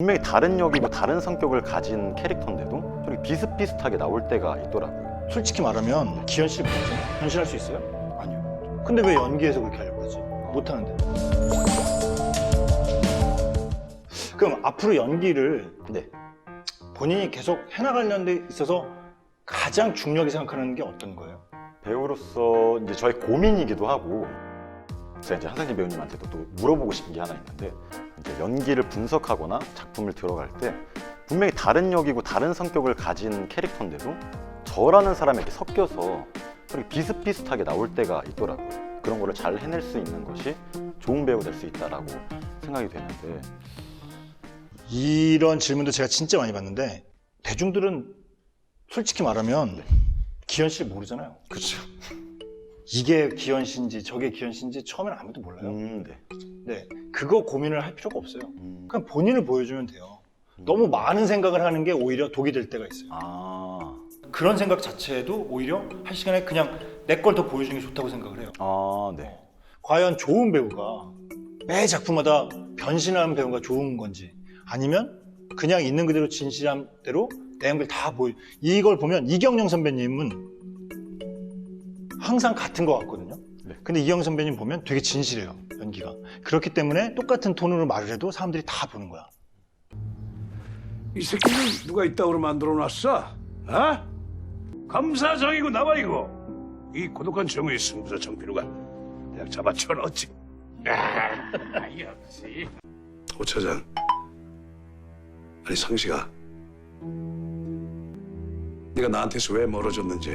분명히 다른 역이고 다른 성격을 가진 캐릭터인데도 저렇게 비슷비슷하게 나올 때가 있더라고요. 솔직히 말하면 기현 씨 모르죠? 변신할 수 있어요? 아니요. 근데 왜 연기에서 그렇게 하려고 그러지? 못하는데. 그럼 앞으로 연기를 네. 본인이 계속 해나가려는 데 있어서 가장 중요하게 생각하는 게 어떤 거예요? 배우로서 이제 저의 고민이기도 하고 제가 이제 한상진 배우님한테도 또 물어보고 싶은 게 하나 있는데 연기를 분석하거나 작품을 들어갈 때 분명히 다른 역이고 다른 성격을 가진 캐릭터인데도 저라는 사람에게 섞여서 그렇게 비슷비슷하게 나올 때가 있더라고요. 그런 거를 잘 해낼 수 있는 것이 좋은 배우 될 수 있다라고 생각이 되는데 이런 질문도 제가 진짜 많이 받는데 대중들은 솔직히 말하면 기현 씨를 모르잖아요. 그렇죠. 이게 기현 씨인지 저게 기현 씨인지 처음엔 아무도 몰라요. 음, 네. 네, 그거 고민을 할 필요가 없어요. 음. 그냥 본인을 보여주면 돼요. 너무 많은 생각을 하는 게 오히려 독이 될 때가 있어요. 아, 그런 생각 자체도 오히려 할 시간에 그냥 내 걸 더 보여주는 게 좋다고 생각을 해요. 아, 네. 과연 좋은 배우가 매 작품마다 변신하는 배우가 좋은 건지 아니면 그냥 있는 그대로 진실한 대로 내 연기를 다 보여 이걸 보면 이경영 선배님은 항상 같은 것 같거든요. 네. 근데 이경영 선배님 보면 되게 진실해요 연기가. 그렇기 때문에 똑같은 톤으로 말을 해도 사람들이 다 보는 거야. 이 새끼는 누가 이따구로 만들어놨어? 어? 감사장이고 나와 이거 이 고독한 정의의 승부자 정필우가 대학 잡아쳐 넣었지 아, 역시 오 차장. 아니 성시가. 네가 나한테서 왜 멀어졌는지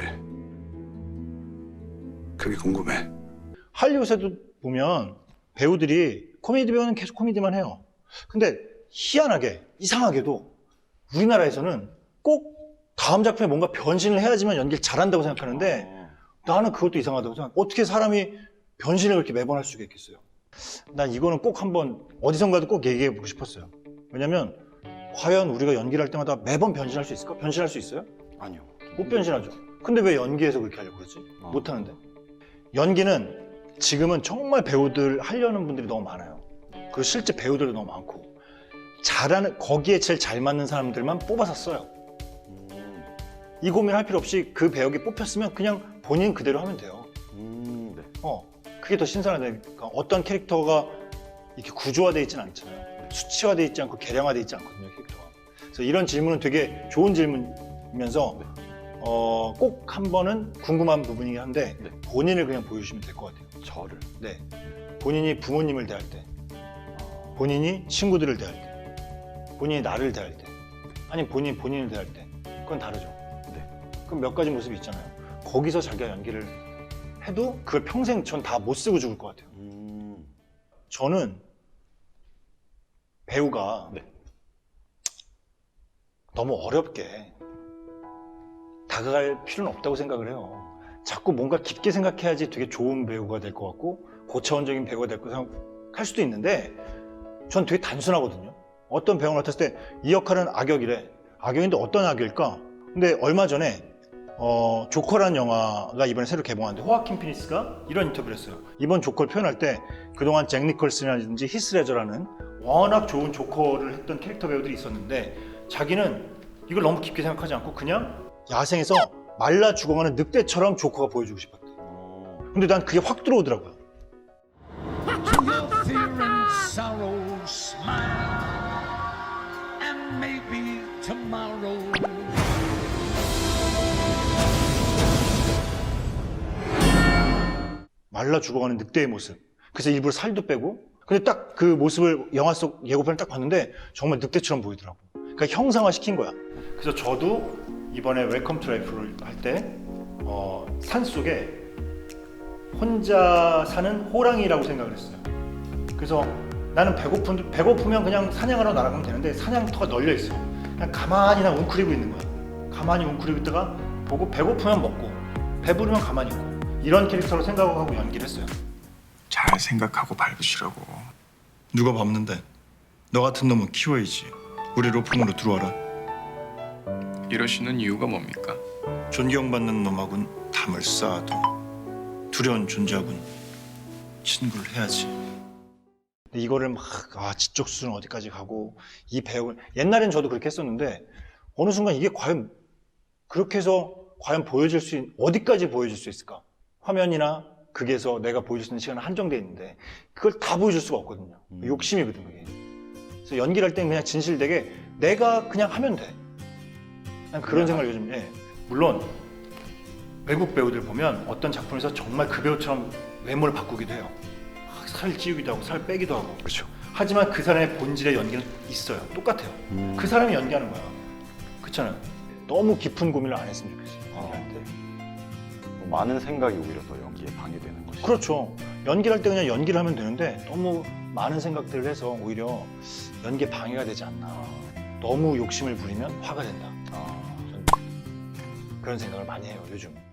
그게 궁금해. 할리우드에도 보면 배우들이 코미디 배우는 계속 코미디만 해요. 근데 희한하게 이상하게도 우리나라에서는 꼭 다음 작품에 뭔가 변신을 해야지만 연기를 잘한다고 생각하는데 어. 나는 그것도 이상하다고 생각. 어떻게 사람이 변신을 그렇게 매번 할 수가 있겠어요? 난 이거는 꼭 한번 어디선가도 꼭 얘기해 보고 싶었어요. 왜냐면 과연 우리가 연기를 할 때마다 매번 변신할 수 있을까? 변신할 수 있어요? 아니요. 못 변신하죠. 근데 왜 연기에서 그렇게 하려고 그러지? 어. 못 하는데. 연기는 지금은 정말 배우들 하려는 분들이 너무 많아요. 그리고 실제 배우들도 너무 많고 잘하는 거기에 제일 잘 맞는 사람들만 뽑아서 써요. 음, 이 고민할 필요 없이 그 배역이 뽑혔으면 그냥 본인 그대로 하면 돼요. 음, 네. 어, 그게 더 신선하다니까. 어떤 캐릭터가 이렇게 구조화되어 있지는 않잖아요. 수치화되어 있지 않고 계량화되어 있지 않거든요, 캐릭터가. 그래서 이런 질문은 되게 좋은 질문이면서 어, 꼭 한 번은 궁금한 부분이긴 한데 네. 본인을 그냥 보여주시면 될 것 같아요. 저를. 네. 본인이 부모님을 대할 때, 본인이 친구들을 대할 때, 본인이 나를 대할 때, 아니 본인이 본인을 대할 때, 그건 다르죠. 네. 그럼 몇 가지 모습이 있잖아요. 거기서 자기가 연기를 해도 그걸 평생 전 다 못 쓰고 죽을 것 같아요. 음, 저는 배우가 네. 너무 어렵게 다가갈 필요는 없다고 생각을 해요. 자꾸 뭔가 깊게 생각해야지 되게 좋은 배우가 될 것 같고 고차원적인 배우가 될거 생각할 수도 있는데 전 되게 단순하거든요. 어떤 배우를 맡았을 때 이 역할은 악역이래. 악역인데 어떤 악역일까? 근데 얼마 전에 어, 조커라는 영화가 이번에 새로 개봉하는데 호아킨 피니스가 이런 인터뷰를 했어요. 이번 조커를 표현할 때 그동안 잭 니콜슨이라든지 히스레저라는 워낙 좋은 조커를 했던 캐릭터 배우들이 있었는데 자기는 이걸 너무 깊게 생각하지 않고 그냥 야생에서 말라 죽어가는 늑대처럼 조커가 보여주고 싶었대. 어, 근데 난 그게 확 들어오더라고요. 말라 죽어가는 늑대의 모습. 그래서 일부러 살도 빼고. 근데 딱 그 모습을 영화 속 예고편을 딱 봤는데 정말 늑대처럼 보이더라고. 그러니까 형상화 시킨 거야. 그래서 저도 이번에 웰컴 투 라이프를 할 때, 어, 산 속에 혼자 사는 호랑이라고 생각을 했어요. 그래서 나는 배고픈, 배고프면 그냥 사냥하러 날아가면 되는데 사냥터가 널려 있어. 그냥 가만히 나 웅크리고 있는 거야. 가만히 웅크리고 있다가 보고 배고프면 먹고 배부르면 가만히 있고 이런 캐릭터로 생각하고 연기를 했어요. 잘 생각하고 밟으시라고. 누가 밟는데? 너 같은 놈은 키워야지. 우리 로펌으로 들어와라. 이러시는 이유가 뭡니까? 존경받는 놈하고는 담을 쌓아도 두려운 존재하고는 친구를 해야지. 근데 이거를 막, 아, 지적 수준 어디까지 가고, 이 배역을, 옛날엔 저도 그렇게 했었는데, 어느 순간 이게 과연, 그렇게 해서 과연 보여줄 수, 있, 어디까지 보여줄 수 있을까? 화면이나 극에서 내가 보여줄 수 있는 시간은 한정돼 있는데, 그걸 다 보여줄 수가 없거든요. 음. 욕심이거든, 그게. 그래서 연기를 할 땐 그냥 진실되게 내가 그냥 하면 돼. 난 그런 생각을 요즘, 예. 물론, 외국 배우들 보면 어떤 작품에서 정말 그 배우처럼 외모를 바꾸기도 해요. 막살 찌우기도 하고 살 빼기도 하고. 그렇죠. 하지만 그 사람의 본질의 연기는 있어요. 똑같아요. 음. 그 사람이 연기하는 거야. 그렇잖아요. 너무 깊은 고민을 안 했으면 좋겠어요. 연기할 때. 많은 생각이 오히려 더 연기에 방해되는 것이. 그렇죠. 연기를 할때 그냥 연기를 하면 되는데 너무 많은 생각들을 해서 오히려 연기에 방해가 되지 않나. 너무 욕심을 부리면 화가 된다. 아. 그런 생각을 많이 해요, 요즘.